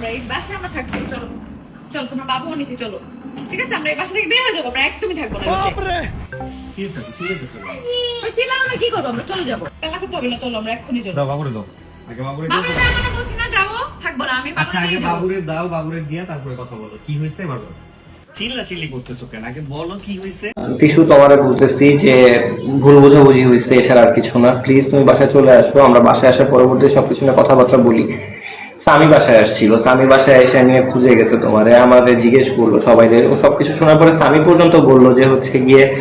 আমরা এই বাসায় আমরা থাকব চলো। চলো তোমার বাবু নিচে চলো। ঠিক আছে আমরা এই বাসা থেকে বের হয়ে যাব আমরা একদমই থাকব না এই বাসায়। কি আছে ঠিক আছে চলো? ওই চিল্লাম আমরা কি করব আমরা? চলে যাব। খেলা করতে হবে না চলো আমরা এক্ষুনি চলো। বাবুরে দাও। আগে বাবুরে বাবু না যাব থাকব না আমি আচ্ছা আগে বাবুরে দাও বাবুরে দিয়া তারপরে কথা বলো। কি হয়েছে এবার চিল্লা চিল্লি করতেছো কেন? আগে বলো কি হয়েছে? টিসু তোমারে বলতেছি যে ভুল বোঝাবুঝি হয়েছে এছাড়া আর কিছু না। প্লিজ তুমি বাসায় চলে আসো আমরা বাসায় আসার পরবর্তী সবকিছু নিয়ে কথাবার্তা বলি। স্বামী বাসায় আসছিল। স্বামী বাসায় এসে নিয়ে খুঁজে গেছে তোমারে। আমাদের জিজ্ঞেস করল সবাইদের। ও সবকিছু শোনার পরে স্বামী পর্যন্ত বলল যে হচ্ছে গিয়ে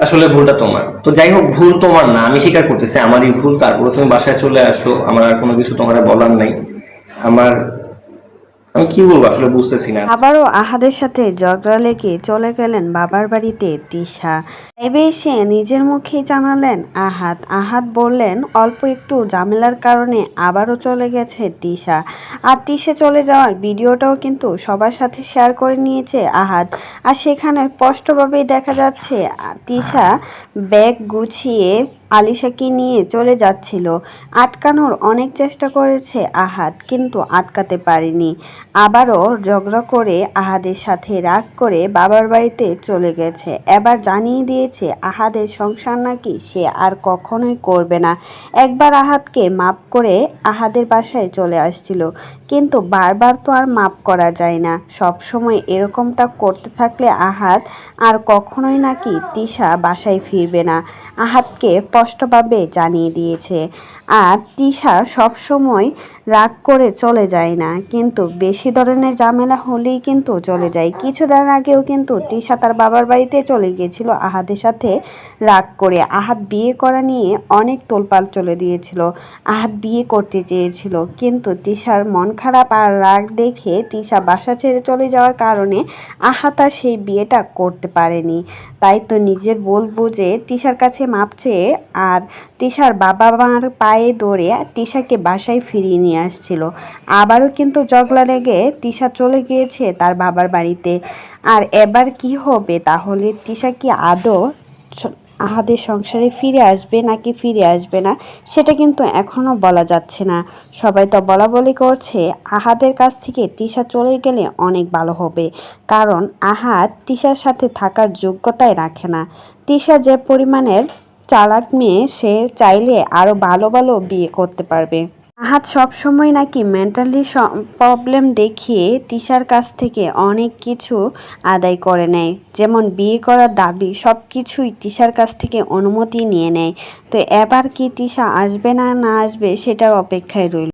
আসলে ভুলটা তোমার। তো যাই হোক, ভুল তোমার না। আমি স্বীকার করতেছি, আমারই ভুল। তারপরে তুমি বাসায় চলে আসো। আমার আর কোনো কিছু তোমার বলার নাই। আমার আমি কি বলব, আসলে বুঝতেছি না। আবারও আহাদের সাথে ঝগড়া লেগে চলে গেলেন বাবার বাড়িতে তিশা। এবে এসে নিজের মুখেই জানালেন আহাদ। আহাদ বললেন, অল্প একটু ঝামেলার কারণে আবারও চলে গেছে তিশা। আর তিশা চলে যাওয়ার ভিডিওটাও কিন্তু সবার সাথে শেয়ার করে নিয়েছে আহাত আর সেখানে স্পষ্টভাবেই দেখা যাচ্ছে, তিশা ব্যাগ গুছিয়ে আলিশাকে নিয়ে চলে যাচ্ছিল। আটকানোর অনেক চেষ্টা করেছে আহাত কিন্তু আটকাতে পারেনি। আবারও ঝগড়া করে আহাদের সাথে রাগ করে বাবার বাড়িতে চলে গেছে। এবার জানিয়ে দিয়েছে আহাদের সংসার নাকি সে আর কখনোই করবে না। একবার আহাদকে মাপ করে আহাদের বাসায় চলে আসছিল, কিন্তু বারবার তো আর মাপ করা যায় না। সব সময় এরকমটা করতে থাকলে আহাদ আর কখনোই নাকি তিশা বাসায় ফিরবে না। আহাদকে স্পষ্টভাবে জানিয়ে দিয়েছে। আর তিশা সব সময় রাগ করে চলে যায় না, কিন্তু বেশি ধরনের ঝামেলা হলেই কিন্তু চলে যায়। কিছুদিন আগেও কিন্তু তিশা তার বাবার বাড়িতে চলে গিয়েছিল আহাদের সাথে রাগ করে। আহাত বিয়ে করা নিয়ে অনেক তোলপাল চলে দিয়েছিল। আহাত বিয়ে করতে চেয়েছিল। কিন্তু তিশার মন খারাপ আর রাগ দেখে তিশা বাসা ছেড়ে চলে যাওয়ার কারণে আহাত আর সেই বিয়েটা করতে পারেনি। তাই তো নিজের বলব যে তিশার কাছে মাপ চেয়ে আর তিশার বাবা মার পায়ে দৌড়ে তিশাকে বাসায় ফিরিয়ে নিয়ে আসছিল। আবারও কিন্তু জগলা রেগে তিশা চলে গিয়েছে তার বাবার বাড়িতে। আর এবার কি হবে? তাহলে তিশা কি আদৌ আহাদের সংসারে ফিরে আসবে নাকি ফিরে আসবে না, সেটা কিন্তু এখনও বলা যাচ্ছে না। সবাই তো বলা বলি করছে, আহাদের কাছ থেকে তিশা চলে গেলে অনেক ভালো হবে। কারণ আহাদ তিশার সাথে থাকার যোগ্যতাই রাখে না। তিশা যে পরিমাণের চালাক মেয়ে, সে চাইলে আরও ভালো ভালো বিয়ে করতে পারবে। আহাদ সবসময় নাকি মেন্টালি প্রবলেম দেখিয়ে তিশার কাছ থেকে অনেক কিছু আদায় করে নেয়। যেমন বিয়ে করার দাবি সব কিছুই তিশার কাছ থেকে অনুমতি নিয়ে নেয়। তো এবার কি তিশা আসবে না না আসবে সেটার অপেক্ষায় রইল।